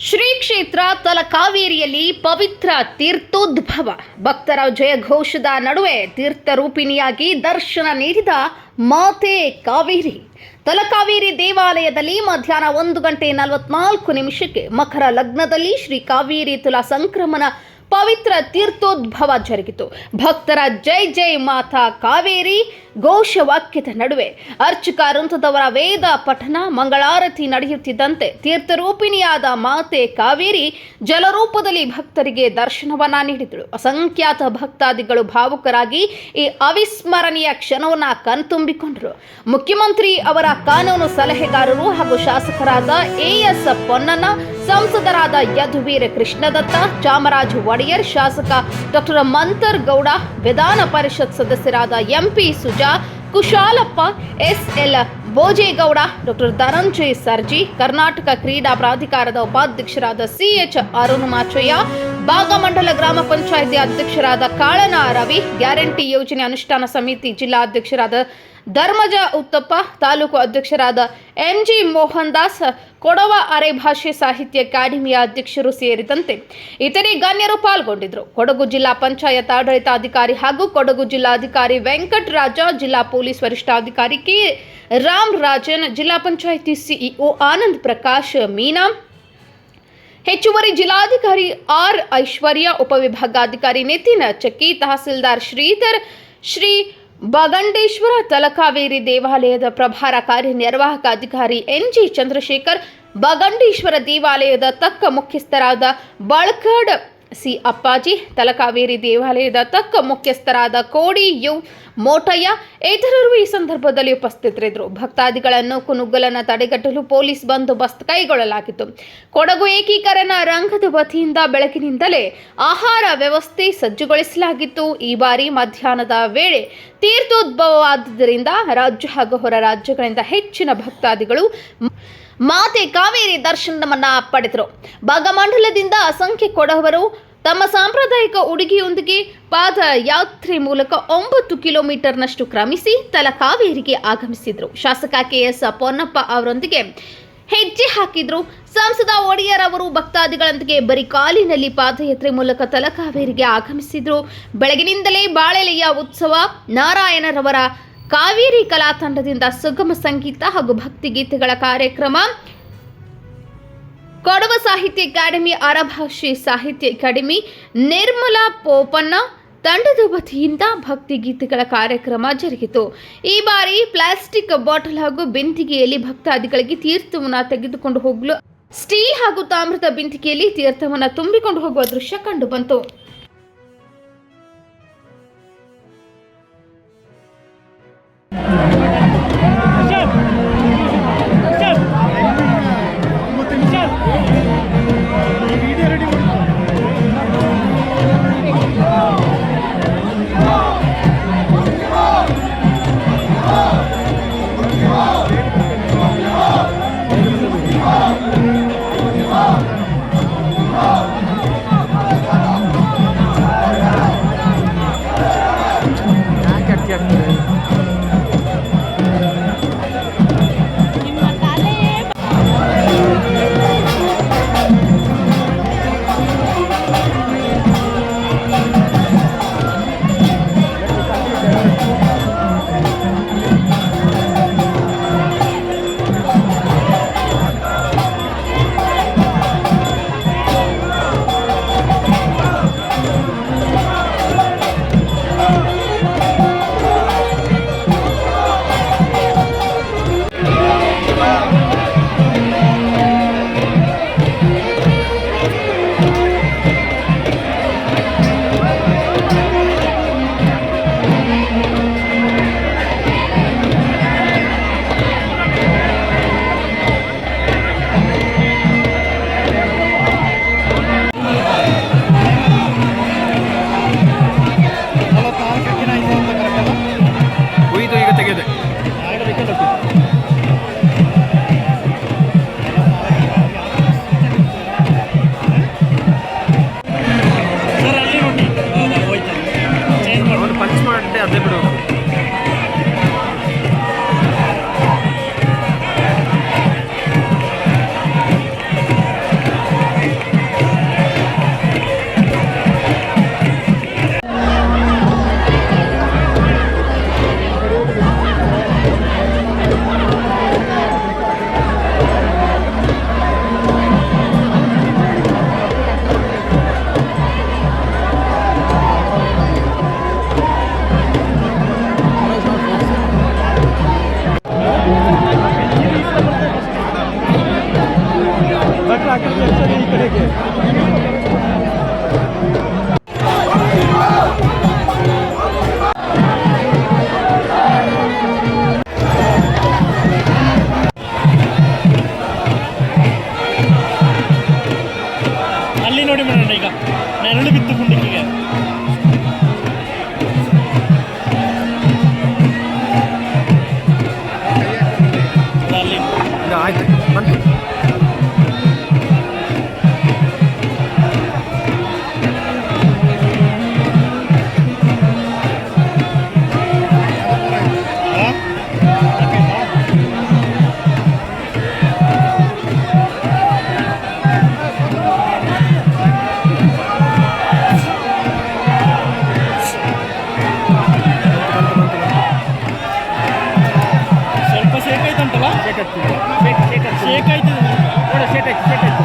ಶ್ರೀ ಕ್ಷೇತ್ರ ತಲಕಾವೇರಿಯಲ್ಲಿ ಪವಿತ್ರ ತೀರ್ಥೋದ್ಭವ. ಭಕ್ತರ ಜಯಘೋಷದ ನಡುವೆ ತೀರ್ಥರೂಪಿಣಿಯಾಗಿ ದರ್ಶನ ನೀಡಿದ ಮಾತೆ ಕಾವೇರಿ. ತಲಕಾವೇರಿ ದೇವಾಲಯದಲ್ಲಿ ಮಧ್ಯಾಹ್ನ ಒಂದು ಗಂಟೆ ನಲವತ್ನಾಲ್ಕು ನಿಮಿಷಕ್ಕೆ ಮಕರ ಲಗ್ನದಲ್ಲಿ ಶ್ರೀ ಕಾವೇರಿ ತುಲಾ ಸಂಕ್ರಮಣ ಪವಿತ್ರ ತೀರ್ಥೋದ್ಭವ ಜರುಗಿತು. ಭಕ್ತರ ಜೈ ಜೈ ಮಾತಾ ಕಾವೇರಿ, ಘೋಷವಾಕ್ಯದ ನಡುವೆ. ಅರ್ಚಕ ವೃಂದದವರ ವೇದ ಪಠನ ಮಂಗಳಾರತಿ ನಡೆಯುತ್ತಿದ್ದಂತೆ ತೀರ್ಥರೂಪಿಣಿಯಾದ ಮಾತೆ ಕಾವೇರಿ ಜಲರೂಪದಲ್ಲಿ ಭಕ್ತರಿಗೆ ದರ್ಶನವನ್ನ ನೀಡಿದಳು. ಅಸಂಖ್ಯಾತ ಭಕ್ತಾದಿಗಳು ಭಾವುಕರಾಗಿ ಈ ಅವಿಸ್ಮರಣೀಯ ಕ್ಷಣವನ್ನ ಕಣ್ತುಂಬಿಕೊಂಡರು. ಮುಖ್ಯಮಂತ್ರಿ ಅವರ ಕಾನೂನು ಸಲಹೆಗಾರರು ಹಾಗೂ ಶಾಸಕರಾದ ಎಎಸ್ ಪೊನ್ನಣ್ಣ ಸಂಸದರಾದ ಯದುವೀರ ಕೃಷ್ಣದತ್ತ ಚಾಮರಾಜ ಒಡೆಯರ್ ಶಾಸಕ ಡಾಕ್ಟರ್ ಮಂತರ್ ಗೌಡ, ವಿಧಾನ ಪರಿಷತ್ ಸದಸ್ಯರಾದ MP Suja, Kushalappa, SL Bhojegowda, doctor Dhananjay Sarji, Karnataka ಕ್ರೀಡಾ ಪ್ರಾಧಿಕಾರದ ಉಪಾಧ್ಯಕ್ಷರಾದ ಸಿಎಚ್ ಅರುಣಮಾಚಯ್ಯ ಭಾಗಮಂಡಲ ಗ್ರಾಮ ಪಂಚಾಯಿತಿ ಅಧ್ಯಕ್ಷರಾದ ಕಾಳನ ರವಿ, ಗ್ಯಾರಂಟಿ ಯೋಜನೆ ಅನುಷ್ಠಾನ ಸಮಿತಿ ಜಿಲ್ಲಾಧ್ಯಕ್ಷರಾದ ಧರ್ಮಜ ಉತ್ತಪ್ಪ, ತಾಲೂಕು ಅಧ್ಯಕ್ಷರಾದ ಎನ್ಜಿ ಮೋಹನ್ ದಾಸ್ ಕೊಡವ ಅರೆ ಭಾಷೆ ಸಾಹಿತ್ಯ ಅಕಾಡೆಮಿಯ ಅಧ್ಯಕ್ಷರು ಸೇರಿದಂತೆ ಇತರೆ ಗಣ್ಯರು ಪಾಲ್ಗೊಂಡಿದ್ದರು. ಕೊಡಗು ಜಿಲ್ಲಾ ಪಂಚಾಯತ್ ಆಡಳಿತಾಧಿಕಾರಿ ಹಾಗೂ ಕೊಡಗು ಜಿಲ್ಲಾಧಿಕಾರಿ ವೆಂಕಟರಾಜ, ಜಿಲ್ಲಾ ಪೊಲೀಸ್ ವರಿಷ್ಠಾಧಿಕಾರಿ ಕೆ. ರಾಮ್ ರಾಜನ್, ಜಿಲ್ಲಾ ಪಂಚಾಯಿತಿ ಸಿಇಒ ಆನಂದ್ ಪ್ರಕಾಶ್, ಮೀನಾ ಹೆಚ್ಚುವರಿ ಜಿಲ್ಲಾಧಿಕಾರಿ ಆರ್ ಐಶ್ವರ್ಯ ಉಪವಿಭಾಗಾಧಿಕಾರಿ ನಿತಿನ್ ಚಕ್ಕಿ, ತಹಸೀಲ್ದಾರ್ ಶ್ರೀಧರ್, ಶ್ರೀ ಬಗಂಡೇಶ್ವರ ತಲಕಾವೇರಿ ದೇವಾಲಯದ ಪ್ರಭಾರ ಕಾರ್ಯನಿರ್ವಾಹಕ ಅಧಿಕಾರಿ ಎನ್ ಜಿ ಚಂದ್ರಶೇಖರ್, ಬಗಂಡೇಶ್ವರ ದೇವಾಲಯದ ತಕ್ಕ ಮುಖ್ಯಸ್ಥರಾದ ಬಳಕಡ್ ಸಿ ಅಪ್ಪಾಜಿ, ತಲಕಾವೇರಿ ದೇವಾಲಯದ ತಕ್ಕ ಮುಖ್ಯಸ್ಥರಾದ ಕೋಡಿ ಯು ಮೋಟಯ್ಯ ಇತರರು ಈ ಸಂದರ್ಭದಲ್ಲಿ ಉಪಸ್ಥಿತರಿದ್ದರು. ಭಕ್ತಾದಿಗಳನ್ನು ಕುನುಗ್ಗಲನ್ನು ತಡೆಗಟ್ಟಲು ಪೊಲೀಸ್ ಬಂದೋಬಸ್ತ್ ಕೈಗೊಳ್ಳಲಾಗಿತ್ತು. ಕೊಡಗು ಏಕೀಕರಣ ರಂಗದ ವತಿಯಿಂದ ಬೆಳಕಿನಿಂದಲೇ ಆಹಾರ ವ್ಯವಸ್ಥೆ ಸಜ್ಜುಗೊಳಿಸಲಾಗಿತ್ತು. ಈ ಬಾರಿ ಮಧ್ಯಾಹ್ನದ ವೇಳೆ ತೀರ್ಥೋದ್ಭವವಾದ್ದರಿಂದ ರಾಜ್ಯ ಹಾಗೂ ಹೊರ ರಾಜ್ಯಗಳಿಂದ ಹೆಚ್ಚಿನ ಭಕ್ತಾದಿಗಳು ಮಾತೆ ಕಾವೇರಿ ದರ್ಶನವನ್ನ ಪಡೆದರು. ಭಾಗಮಂಡಲದಿಂದ ಅಸಂಖ್ಯ ಕೊಡವರು ತಮ್ಮ ಸಾಂಪ್ರದಾಯಿಕ ಉಡುಗೆಯೊಂದಿಗೆ ಪಾದಯಾತ್ರೆ ಮೂಲಕ ಒಂಬತ್ತು ಕಿಲೋಮೀಟರ್ನಷ್ಟು ಕ್ರಮಿಸಿ ತಲಕಾವೇರಿಗೆ ಆಗಮಿಸಿದರು. ಶಾಸಕ ಕೆ ಎಸ್ ಪೊನ್ನಪ್ಪ ಅವರೊಂದಿಗೆ ಹೆಜ್ಜೆ ಹಾಕಿದ್ರು. ಸಂಸದ ಒಡೆಯರ್ ಅವರು ಭಕ್ತಾದಿಗಳೊಂದಿಗೆ ಬರೀ ಕಾಲಿನಲ್ಲಿ ಪಾದಯಾತ್ರೆ ಮೂಲಕ ತಲಕಾವೇರಿಗೆ ಆಗಮಿಸಿದ್ರು. ಬೆಳಗಿನಿಂದಲೇ ಬಾಳೆಲೆಯ ಉತ್ಸವ ನಾರಾಯಣರವರ ಕಾವೇರಿ ಕಲಾ ತಂಡದಿಂದ ಸುಗಮ ಸಂಗೀತ ಹಾಗೂ ಭಕ್ತಿಗೀತೆಗಳ ಕಾರ್ಯಕ್ರಮ, ಕೊಡವ ಸಾಹಿತ್ಯ ಅಕಾಡೆಮಿ, ಅರಭಾಷಿ ಸಾಹಿತ್ಯ ಅಕಾಡೆಮಿ, ನಿರ್ಮಲಾ ಪೋಪಣ್ಣ ತಂಡದ ವತಿಯಿಂದ ಭಕ್ತಿಗೀತೆಗಳ ಕಾರ್ಯಕ್ರಮ ಜರುಗಿತು. ಈ ಬಾರಿ ಪ್ಲಾಸ್ಟಿಕ್ ಬಾಟಲ್ ಹಾಗೂ ಬಿಂದಿಗೆಯಲ್ಲಿ ಭಕ್ತಾದಿಗಳಿಗೆ ತೀರ್ಥವನ್ನು ತೆಗೆದುಕೊಂಡು ಹೋಗಲು, ಸ್ಟೀಲ್ ಹಾಗೂ ತಾಮ್ರದ ಬಿಂದಿಗೆಯಲ್ಲಿ ತೀರ್ಥವನ್ನು ತುಂಬಿಕೊಂಡು ಹೋಗುವ ದೃಶ್ಯ ಕಂಡು ಅಲ್ಲಿ ನೋಡಿ ಮೇಡಮ್ ಈಗ ನೆರಳು ಬಿತ್ತುಕೊಂಡಿದ್ದೀಗ ಅಲ್ಲಿ ಆಯ್ತು সেটাই সেটাই সেটাই।